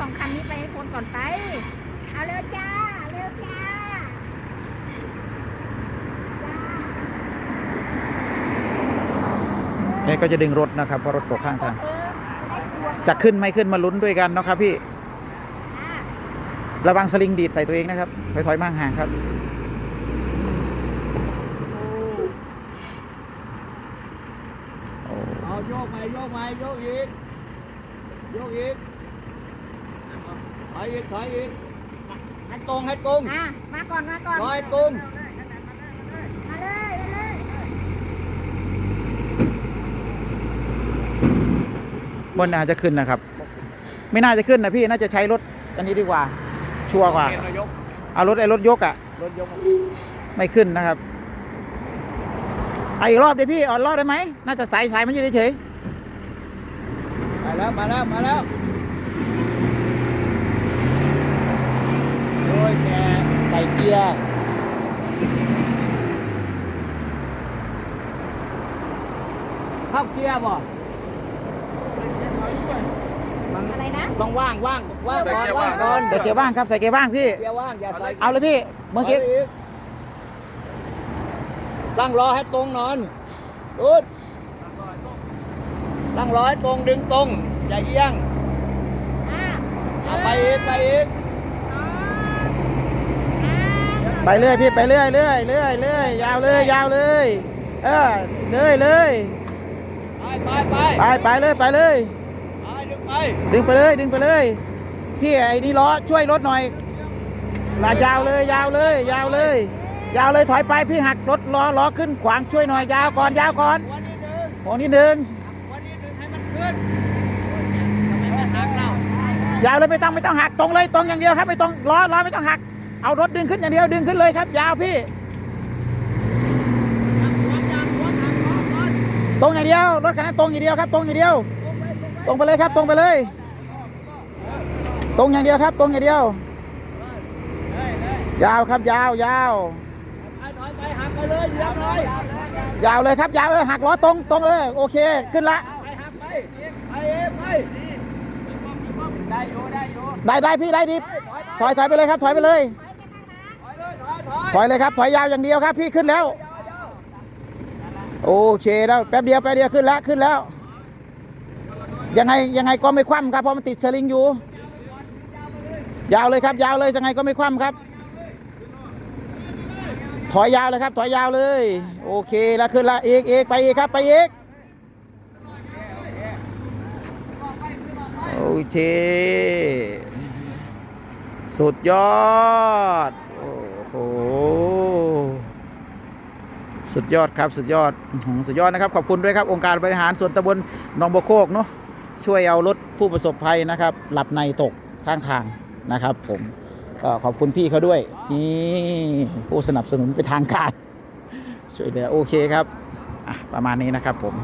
สองคันนี้ไปให้คนก่อนไป เอาเร็วจ้า เร็วจ้าแกก็จะดึงรถนะครับเพราะรถตกข้างทางเออได้ตัวจะขึ้นไม่ขึ้นมาลุ้นด้วยกันเนาะครับพี่อะระวังสลิงดีดใส่ตัวเองนะครับ ถอยๆมาห่างๆครับโอ้เอาโยกไปโยกไปโยกอีกโยกอีก ถอยอีกถอยอีกให้ตรงให้ตรงอะมาก่อนมาก่อนถอยตรงมาเลยมาเลยบนน่าจะขึ้นนะครับ ไม่น่าจะขึ้นนะพี่น่าจะใช้รถอันนี้ดีกว่า ชัวร์กว่าเกณฑ์นายกเอารถไอ้รถยกอะ่ะรถยกไม่ขึ้นนะครับเอาอีกรอบดิพี่เอ่อนรอบได้ไหมน่าจะสายสายมันอยู่เฉยมาแล้วมาแล้วมาแล้วโอ้ยแก ใส่เกียร์เข้าเกียร์บ่มันอะไรนะ ต้องว่างว่างว่างก่อนว่างก่อนๆใส่เกียร์ว่างครับใส่เกียร์ว่างพี่ เกียร์ว่างอย่าใส่เอาเลยพี่เมื่อกี้าอีตั้งรอให้ตรงนอนอุดตั้งรอให้ตรงดึงตรงอย่าเอียงอะเอาไปอีกไปอีกสองอะ ไปเรื่อยพี่ไปเรื่อยเรื่อยเรื่อยเรื่อยยาวเลยยาวเลยเออเลยเลยไปไปไปไปไปเลยไปเลยไปดึงไปดึงไปเลยดึงไปเลย พี่ไอ้นี่ล้อช่วยรถหน่อยลายาวเลยยาวเลย ยาวเลย ยาวเลยถอยไปพี่หักรถล้อล้อขึ้นขวางช่วยหน่อยยาวก่อนยาวก่อนวันนี้ดึงโอ้นิดนึงวันนี้ดึงให้มันขึ้นทำไมไม่หักเรายาวเลยไม่ต้องไม่ต้องหักตรงเลยตรงอย่างเดียวครับไม่ต้องล้อล้อไม่ต้องหัก เอารถดึงขึ้นอย่างเดียวดึงขึ้นเลยครับ ยาวพี่หักหัวจังหัวหักหัวก่อนตรงอย่างเดียว รถคันนั้นตรงอย่างเดียวครับ ตรงอย่างเดียว ตรงไปเลยครับ ตรงไปเลย ตรงอย่างเดียวครับ ตรงอย่างเดียวเฮ้ยเฮ้ยยาวครับยาวยาวไปถอยไปหักไปเลยเหยียบเลยยาวเลยครับยาวเออหักล้อตรงตรงเลยโอเคขึ้นละไปหักไปไปเองไปได้อยู่ได้อยู่ได้ได้พี่ได้ดิถอยไปถอยถอยไปเลยครับถอยไปเลยถอยเลย ถอยเลยครับ ถอยยาวอย่างเดียวครับ พี่ขึ้นแล้ว โอเคแล้วแป๊บเดียวแป๊บเดียวขึ้นแล้วขึ้นแล้ว ยังไงยังไงก็ไม่คว่ำครับเพราะมันติดสลิงอยู่ ยาวเลยครับ ยาวเลยยังไงก็ไม่คว่ำครับ ถอยยาวเลยครับ ถอยยาวเลย โอเคแล้วขึ้นละอีกอีกไปอีกครับ ไปอีกโอเค สุดยอด โอ้โห สุดยอดครับสุดยอดสุดยอดนะครับ ขอบคุณด้วยครับ องค์การบริหารส่วนตำบลหนองบัวโคกเนาะช่วยเอารถผู้ประสบภัยนะครับ หลับในตกข้างทางนะครับ ผมก็ขอบคุณพี่เขาด้วยนี่ผู้สนับสนุนไปทางการช่วยเหลือโอเคครับประมาณนี้นะครับผม